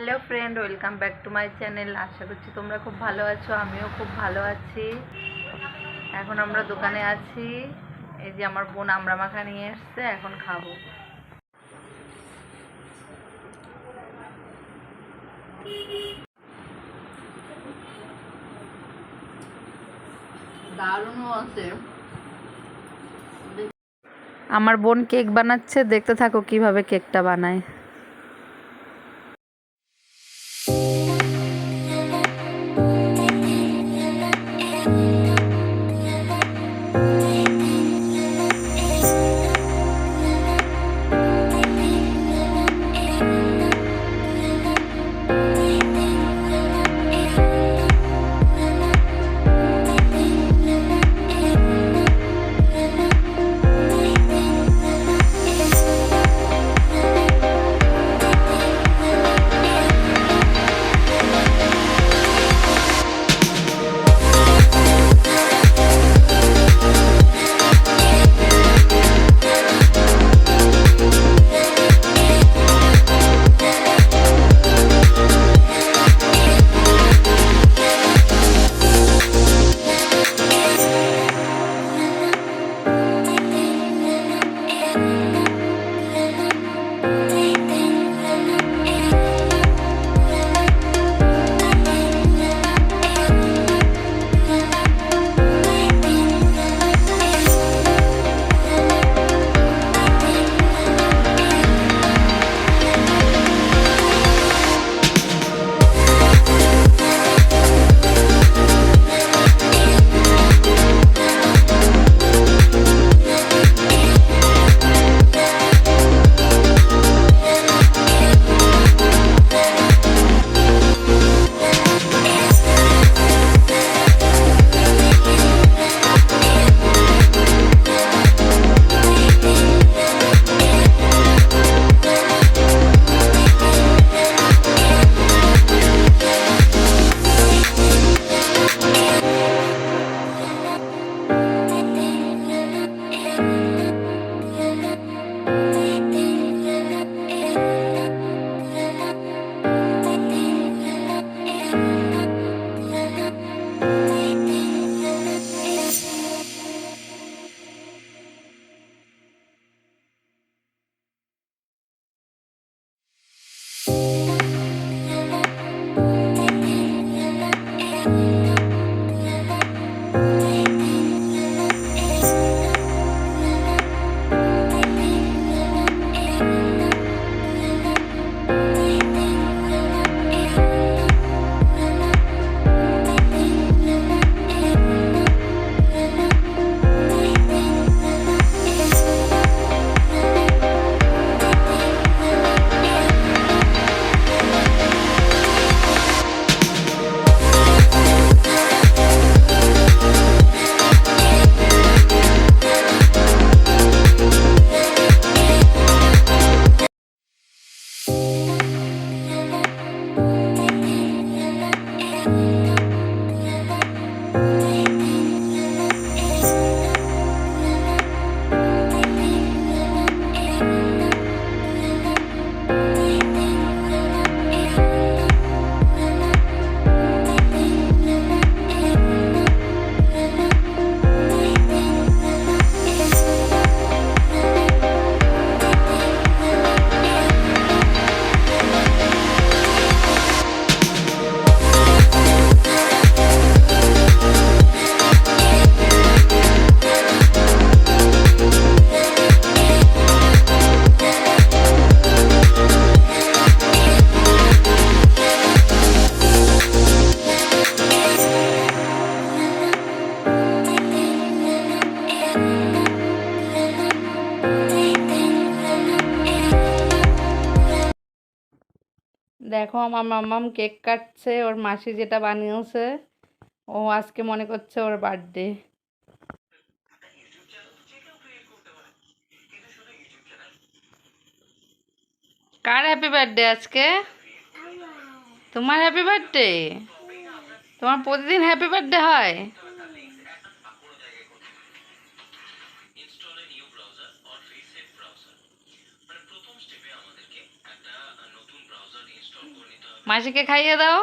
Hello friend welcome back to my channel আশা করছি তোমরা খুব ভালো আছো আমিও খুব ভালো আছি। এখন আমরা দোকানে আছি। এই যে আমার বোন আমড়া মাখা নিয়ে এসছে এখন খাব। দারুণও আছে। আমার বোন কেক বানাচ্ছে দেখতে থাকো কীভাবে কেকটা বানায়। দেখো আমার মাম্মাম কেক কাটছে, ওর মাসি যেটা বানিয়েছে, ও আজকে মনে করছে ওর বার্থডে। কার হ্যাপি বার্থডে আজকে? তোমার হ্যাপি বার্থডে তোমার প্রতিদিন হ্যাপি বার্থডে হয়? মাসিকে খাইয়ে দাও।